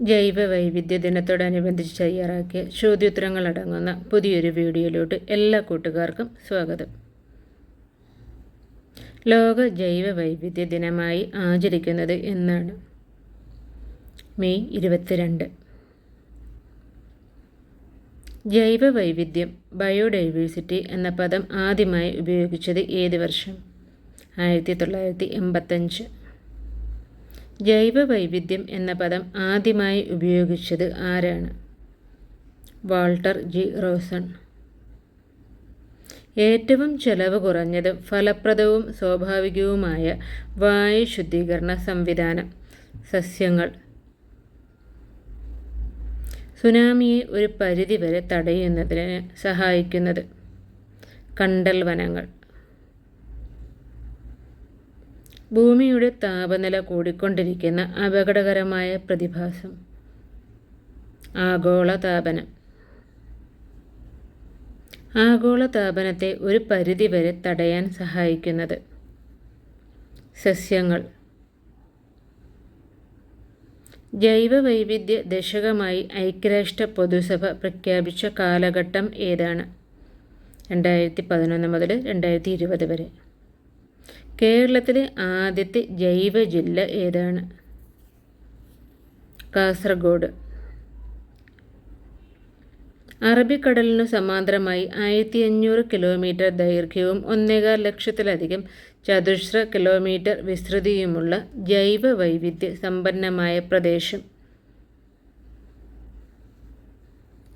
ജൈവ വൈവിധ്യ ദിനത്തോടനുബന്ധിച്ച് തയ്യാറാക്കിയ ചോദ്യോത്തരങ്ങൾ അടങ്ങുന്ന പുതിയൊരു വീഡിയോയിലോട്ട് എല്ലാ കൂട്ടുകാർക്കും സ്വാഗതം. ലോക ജൈവ വൈവിധ്യ ദിനമായി ആചരിക്കുന്നത് എന്നാണ്. മെയ് ഇരുപത്തിരണ്ട്. ജൈവ വൈവിധ്യം ബയോഡൈവേഴ്സിറ്റി എന്ന പദം ആദ്യമായി ഉപയോഗിച്ചത് ഏത് വർഷം? ആയിരത്തി തൊള്ളായിരത്തി എൺപത്തഞ്ച് ജൈവ വൈവിധ്യം എന്ന പദം ആദ്യമായി ഉപയോഗിച്ചത് ആരാണ്? Walter G. റോസൺ. ഏറ്റവും ചെലവ് കുറഞ്ഞതും ഫലപ്രദവും സ്വാഭാവികവുമായ വായു ശുദ്ധീകരണ സംവിധാനം. സസ്യങ്ങൾ. സുനാമിയെ ഒരു പരിധിവരെ തടയുന്നതിന് സഹായിക്കുന്നത് കണ്ടൽ വനങ്ങൾ ഭൂമിയുടെ താപനില കൂടിക്കൊണ്ടിരിക്കുന്ന അപകടകരമായ പ്രതിഭാസം. ആഗോളതാപനം ആഗോളതാപനത്തെ ഒരു പരിധിവരെ തടയാൻ സഹായിക്കുന്നത് സസ്യങ്ങൾ. ജൈവ വൈവിധ്യ ദശകമായി ഐക്യരാഷ്ട്ര പൊതുസഭ പ്രഖ്യാപിച്ച കാലഘട്ടം ഏതാണ്? രണ്ടായിരത്തി പതിനൊന്ന് മുതൽ രണ്ടായിരത്തി ഇരുപത് വരെ. കേരളത്തിലെ ആദ്യത്തെ ജൈവ ജില്ല ഏതാണ്? കാസർഗോഡ്. അറബിക്കടലിനു സമാന്തരമായി ആയിരത്തി അഞ്ഞൂറ് കിലോമീറ്റർ ദൈർഘ്യവും ഒന്നേകാൽ ലക്ഷത്തിലധികം ചതുശ്ര കിലോമീറ്റർ വിസ്തൃതിയുമുള്ള ജൈവ വൈവിധ്യ സമ്പന്നമായ പ്രദേശം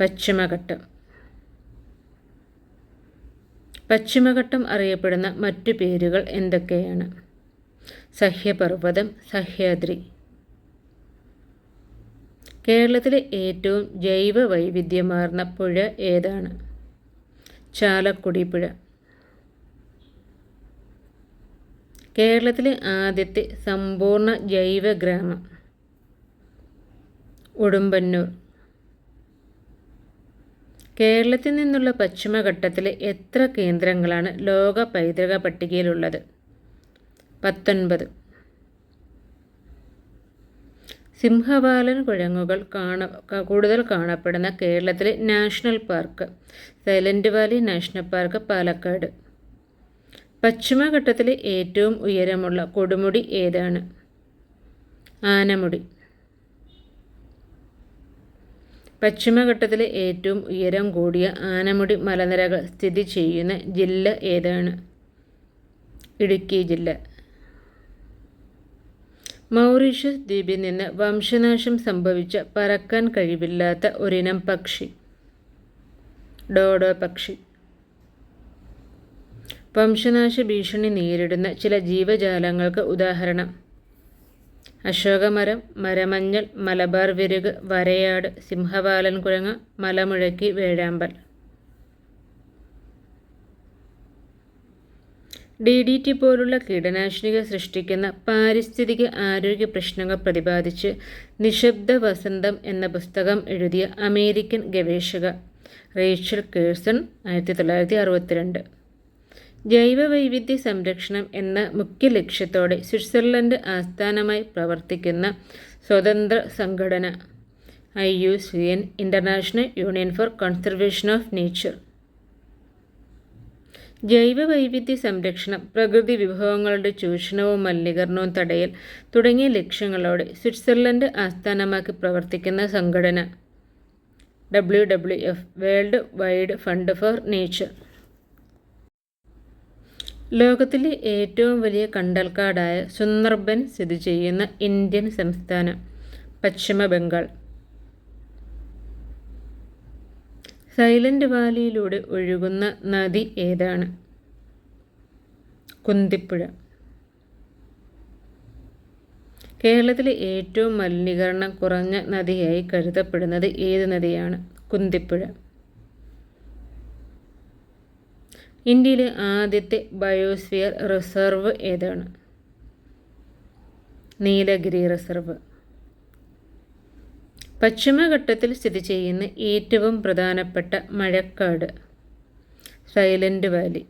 പശ്ചിമഘട്ടം. പശ്ചിമഘട്ടം അറിയപ്പെടുന്ന മറ്റു പേരുകൾ എന്തൊക്കെയാണ്? സഹ്യപർവതം സഹ്യാദ്രി. കേരളത്തിലെ ഏറ്റവും ജൈവ വൈവിധ്യമാർന്ന പുഴ ഏതാണ്? ചാലക്കുടി പുഴ കേരളത്തിലെ ആദ്യത്തെ സമ്പൂർണ ജൈവ ഗ്രാമം ഉടുമ്പന്നൂർ. കേരളത്തിൽ നിന്നുള്ള പശ്ചിമഘട്ടത്തിലെ എത്ര കേന്ദ്രങ്ങളാണ് ലോക പൈതൃക പട്ടികയിലുള്ളത്? പത്തൊൻപത്. സിംഹവാലൻ കുഴങ്ങുകൾ കാണ കൂടുതൽ കാണപ്പെടുന്ന കേരളത്തിലെ national park silent valley national park Palakkad. പശ്ചിമഘട്ടത്തിലെ ഏറ്റവും ഉയരമുള്ള കൊടുമുടി ഏതാണ്? ആനമുടി. പശ്ചിമഘട്ടത്തിലെ ഏറ്റവും ഉയരം കൂടിയ ആനമുടി മലനിരകൾ സ്ഥിതി ചെയ്യുന്ന ജില്ല ഏതാണ്? ഇടുക്കി ജില്ല. മൗറീഷ്യസ് ദ്വീപിൽ നിന്ന് വംശനാശം സംഭവിച്ച പറക്കാൻ കഴിവില്ലാത്ത ഒരിനം പക്ഷി. ഡോഡോ പക്ഷി. വംശനാശ ഭീഷണി നേരിടുന്ന ചില ജീവജാലങ്ങൾക്ക് ഉദാഹരണം. അശോകമരം മരമഞ്ഞൾ മലബാർ വിരുക് വരയാട് സിംഹവാലൻ കുരങ്ങ് മലമുഴക്കി വേഴാമ്പൽ. ഡി ഡി ടി പോലുള്ള കീടനാശിനികൾ സൃഷ്ടിക്കുന്ന പാരിസ്ഥിതിക ആരോഗ്യ പ്രശ്നങ്ങൾ പ്രതിപാദിച്ച് നിശബ്ദ വസന്തം എന്ന പുസ്തകം എഴുതിയ അമേരിക്കൻ ഗവേഷക റേച്ചൽ കേഴ്സൺ ആയിരത്തി തൊള്ളായിരത്തി അറുപത്തിരണ്ട്. ജൈവവൈവിധ്യ സംരക്ഷണം എന്ന മുഖ്യ ലക്ഷ്യത്തോടെ സ്വിറ്റ്സർലൻഡ് ആസ്ഥാനമായി പ്രവർത്തിക്കുന്ന സ്വതന്ത്ര സംഘടന I U C N international union for conservation of nature. ജൈവ വൈവിധ്യ സംരക്ഷണം പ്രകൃതി വിഭവങ്ങളുടെ ചൂഷണവും മലിനീകരണവും തടയൽ തുടങ്ങിയ ലക്ഷ്യങ്ങളോടെ സ്വിറ്റ്സർലൻഡ് ആസ്ഥാനമാക്കി പ്രവർത്തിക്കുന്ന സംഘടന W W F world wide fund for nature. ലോകത്തിലെ ഏറ്റവും വലിയ കണ്ടൽക്കാടായ സുന്ദർബൻ സ്ഥിതി ചെയ്യുന്ന ഇന്ത്യൻ സംസ്ഥാനം പശ്ചിമ ബംഗാൾ. സൈലന്റ് വാലിയിലൂടെ ഒഴുകുന്ന നദി ഏതാണ്? കുന്തിപ്പുഴ. കേരളത്തിലെ ഏറ്റവും മലിനീകരണം കുറഞ്ഞ നദിയായി കരുതപ്പെടുന്നത് ഏത് നദിയാണ്? കുന്തിപ്പുഴ. ഇന്ത്യയിലെ ആദ്യത്തെ ബയോസ്ഫിയർ റിസർവ് ഏതാണ്? നീലഗിരി റിസർവ്. പശ്ചിമഘട്ടത്തിൽ സ്ഥിതി ചെയ്യുന്ന ഏറ്റവും പ്രധാനപ്പെട്ട മഴക്കാട് സൈലന്റ് വാലി.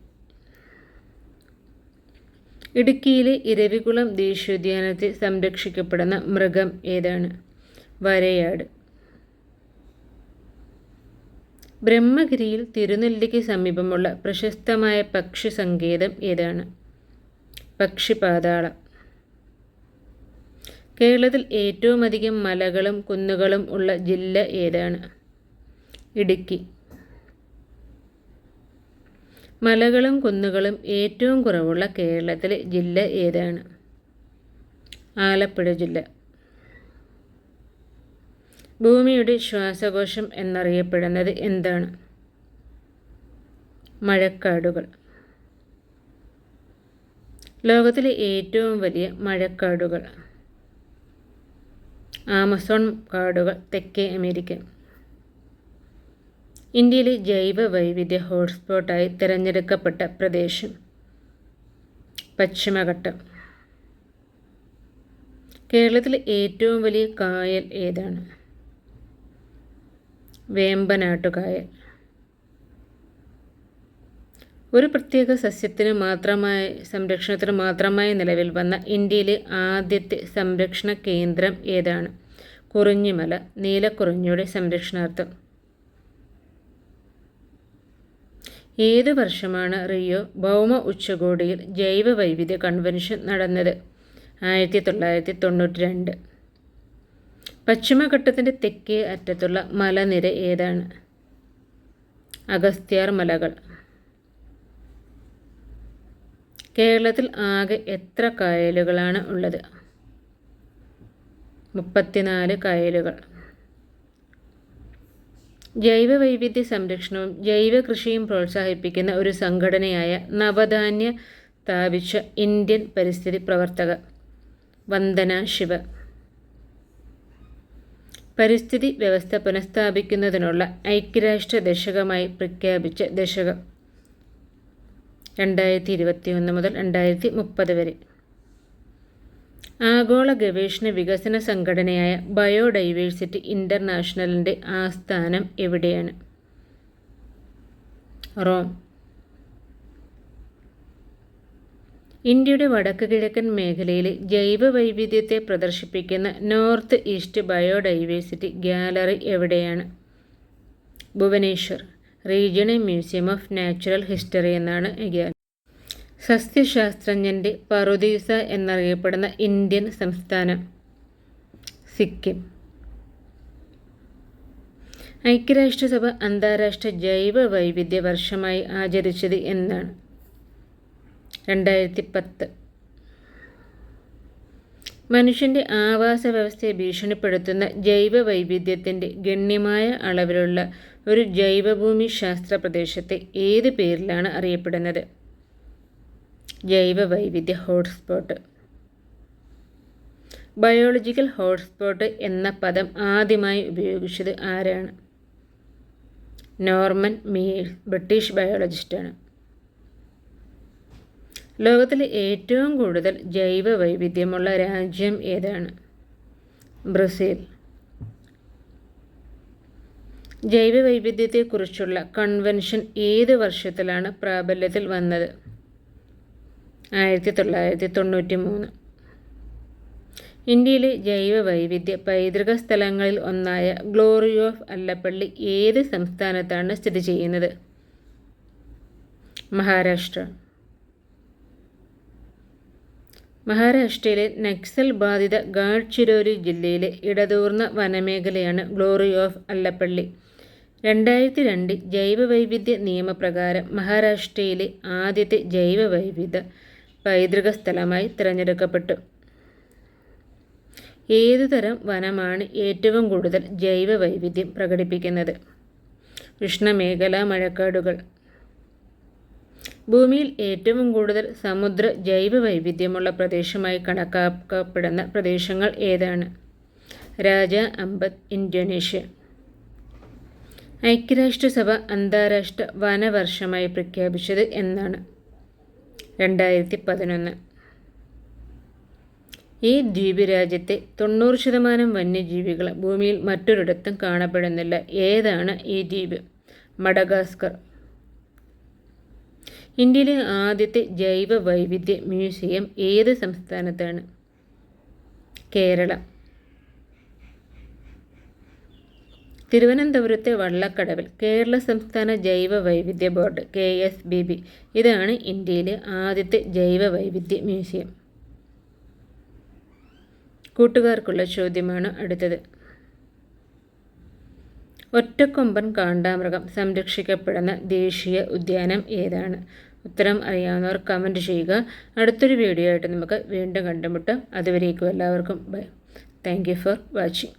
ഇടുക്കിയിലെ ഇരവികുളം ദേശീയോദ്യാനത്തിൽ സംരക്ഷിക്കപ്പെടുന്ന മൃഗം ഏതാണ്? വരയാട്. ബ്രഹ്മഗിരിയിൽ തിരുനെല്ലിക്ക് സമീപമുള്ള പ്രശസ്തമായ പക്ഷി സങ്കേതം ഏതാണ്? പക്ഷിപാതാള. കേരളത്തിൽ ഏറ്റവും അധികം മലകളും കുന്നുകളും ഉള്ള ജില്ല ഏതാണ്? ഇടുക്കി. മലകളും കുന്നുകളും ഏറ്റവും കുറവുള്ള കേരളത്തിലെ ജില്ല ഏതാണ്? ആലപ്പുഴ ജില്ല. ഭൂമിയുടെ ശ്വാസകോശം എന്നറിയപ്പെടുന്നത് എന്താണ്? മഴക്കാടുകൾ. ലോകത്തിലെ ഏറ്റവും വലിയ മഴക്കാടുകൾ. ആമസോൺ കാടുകൾ തെക്കേ അമേരിക്ക. ഇന്ത്യയിലെ ജൈവ വൈവിധ്യ ഹോട്ട്സ്പോട്ടായി തിരഞ്ഞെടുക്കപ്പെട്ട പ്രദേശം പശ്ചിമഘട്ടം. കേരളത്തിലെ ഏറ്റവും വലിയ കായൽ ഏതാണ്? വേമ്പനാട്ടുകായൽ. ഒരു പ്രത്യേക സസ്യത്തിന് മാത്രമായി സംരക്ഷണത്തിന് മാത്രമായി നിലവിൽ വന്ന ഇന്ത്യയിലെ ആദ്യത്തെ സംരക്ഷണ കേന്ദ്രം ഏതാണ്? കുറിഞ്ഞിമല നീലക്കുറിഞ്ഞിയുടെ സംരക്ഷണാർത്ഥം. ഏത് വർഷമാണ് റിയോ ഭൗമ ഉച്ചകോടിയിൽ ജൈവ വൈവിധ്യ കൺവെൻഷൻ നടന്നത്? ആയിരത്തി തൊള്ളായിരത്തി തൊണ്ണൂറ്റി രണ്ട് പശ്ചിമഘട്ടത്തിന്റെ തെക്കേ അറ്റത്തുള്ള മലനിര ഏതാണ്? അഗസ്ത്യാർ മലകൾ. കേരളത്തിൽ ആകെ എത്ര കായലുകളാണ് ഉള്ളത്? മുപ്പത്തിനാല് കായലുകൾ. ജൈവ വൈവിധ്യ സംരക്ഷണവും ജൈവ കൃഷിയും പ്രോത്സാഹിപ്പിക്കുന്ന ഒരു സംഘടനയായ നവധാന്യ സ്ഥാപിച്ച ഇന്ത്യൻ പരിസ്ഥിതി പ്രവർത്തക വന്ദന ശിവ. പരിസ്ഥിതി വ്യവസ്ഥ പുനഃസ്ഥാപിക്കുന്നതിനുള്ള ഐക്യരാഷ്ട്ര ദശകമായി പ്രഖ്യാപിച്ച ദശകം രണ്ടായിരത്തി ഇരുപത്തി ഒന്ന് മുതൽ രണ്ടായിരത്തി മുപ്പത് വരെ. ആഗോള ഗവേഷണ വികസന സംഘടനയായ ബയോഡൈവേഴ്സിറ്റി ഇന്റർനാഷണലിന്റെ ആസ്ഥാനം എവിടെയാണ്? റോം. ഇന്ത്യയുടെ വടക്ക് കിഴക്കൻ മേഖലയിലെ ജൈവ വൈവിധ്യത്തെ പ്രദർശിപ്പിക്കുന്ന നോർത്ത് ഈസ്റ്റ് ബയോഡൈവേഴ്സിറ്റി ഗാലറി എവിടെയാണ്? Bhubaneswar regional museum of natural history എന്നാണ് ഗാലറി. സസ്യശാസ്ത്രജ്ഞന്റെ പറുദീസ എന്നറിയപ്പെടുന്ന ഇന്ത്യൻ സംസ്ഥാനം സിക്കിം. ഐക്യരാഷ്ട്രസഭ അന്താരാഷ്ട്ര ജൈവ വൈവിധ്യ വർഷമായി ആചരിച്ചത് എന്നാണ് രണ്ടായിരത്തി പത്ത് മനുഷ്യന്റെ ആവാസ വ്യവസ്ഥയെ ഭീഷണിപ്പെടുത്തുന്ന ജൈവ വൈവിധ്യത്തിന്റെ ഗണ്യമായ അളവിലുള്ള ഒരു ജൈവഭൂമി ശാസ്ത്ര പ്രദേശത്തെ ഏത് പേരിലാണ് അറിയപ്പെടുന്നത്? ജൈവ വൈവിധ്യ ഹോട്ട്സ്പോട്ട്. ബയോളജിക്കൽ ഹോട്ട്സ്പോട്ട് എന്ന പദം ആദ്യമായി ഉപയോഗിച്ചത് ആരാണ്? നോർമൻ മീൽ ബ്രിട്ടീഷ് ബയോളജിസ്റ്റാണ്. ലോകത്തിലെ ഏറ്റവും കൂടുതൽ ജൈവ വൈവിധ്യമുള്ള രാജ്യം ഏതാണ്? ബ്രസീൽ. ജൈവ വൈവിധ്യത്തെക്കുറിച്ചുള്ള കൺവെൻഷൻ ഏത് വർഷത്തിലാണ് പ്രാബല്യത്തിൽ വന്നത്? ആയിരത്തി തൊള്ളായിരത്തി തൊണ്ണൂറ്റി മൂന്ന് ഇന്ത്യയിലെ ജൈവ വൈവിധ്യ പൈതൃക സ്ഥലങ്ങളിൽ ഒന്നായ ഗ്ലോറി ഓഫ് അല്ലപ്പള്ളി ഏത് സംസ്ഥാനത്താണ് സ്ഥിതി ചെയ്യുന്നത്? മഹാരാഷ്ട്ര. മഹാരാഷ്ട്രയിലെ നക്സൽ ബാധിത ഗാഡ്ചിരോലി ജില്ലയിലെ ഇടതൂർന്ന വനമേഖലയാണ് ഗ്ലോറി ഓഫ് അല്ലപ്പള്ളി. രണ്ടായിരത്തി രണ്ട് ജൈവവൈവിധ്യ നിയമപ്രകാരം മഹാരാഷ്ട്രയിലെ ആദ്യത്തെ ജൈവവൈവിധ്യ പൈതൃക സ്ഥലമായി തിരഞ്ഞെടുക്കപ്പെട്ടു. ഏതുതരം വനമാണ് ഏറ്റവും കൂടുതൽ ജൈവവൈവിധ്യം പ്രകടിപ്പിക്കുന്നത്? കൃഷ്ണമേഖല മഴക്കാടുകൾ ഭൂമിയിൽ ഏറ്റവും കൂടുതൽ സമുദ്ര ജൈവ വൈവിധ്യമുള്ള പ്രദേശമായി കണക്കാക്കപ്പെടുന്ന പ്രദേശങ്ങൾ ഏതാണ്? രാജ അമ്പത് ഇന്തോനേഷ്യ. ഐക്യരാഷ്ട്രസഭ അന്താരാഷ്ട്ര വനവർഷമായി പ്രഖ്യാപിച്ചത് എന്നാണ്. രണ്ടായിരത്തി പതിനൊന്ന് ഈ ദ്വീപ് രാജ്യത്തെ തൊണ്ണൂറ് ശതമാനം വന്യജീവികൾ ഭൂമിയിൽ മറ്റൊരിടത്തും കാണപ്പെടുന്നില്ല. ഏതാണ് ഈ ദ്വീപ്? മഡഗാസ്കർ. ഇന്ത്യയിലെ ആദ്യത്തെ ജൈവ വൈവിധ്യ മ്യൂസിയം ഏത് സംസ്ഥാനത്താണ്? കേരള. തിരുവനന്തപുരത്തെ വള്ളക്കടവിൽ കേരള സംസ്ഥാന ജൈവ വൈവിധ്യ board K S B B. ഇതാണ് ഇന്ത്യയിലെ ആദ്യത്തെ ജൈവ വൈവിധ്യ മ്യൂസിയം. കൂട്ടുകാർക്കുള്ള ചോദ്യമാണ് അടുത്തത്. ഒറ്റക്കൊമ്പൻ കാണ്ടാമൃഗം സംരക്ഷിക്കപ്പെടുന്ന ദേശീയ ഉദ്യാനം ഏതാണ്? ഉത്തരം അറിയാവുന്നവർ കമന്റ് ചെയ്യുക. അടുത്തൊരു വീഡിയോ ആയിട്ട് നമുക്ക് വീണ്ടും കണ്ടുമുട്ടാം. അതുവരേക്കും എല്ലാവർക്കും bye thank you for watching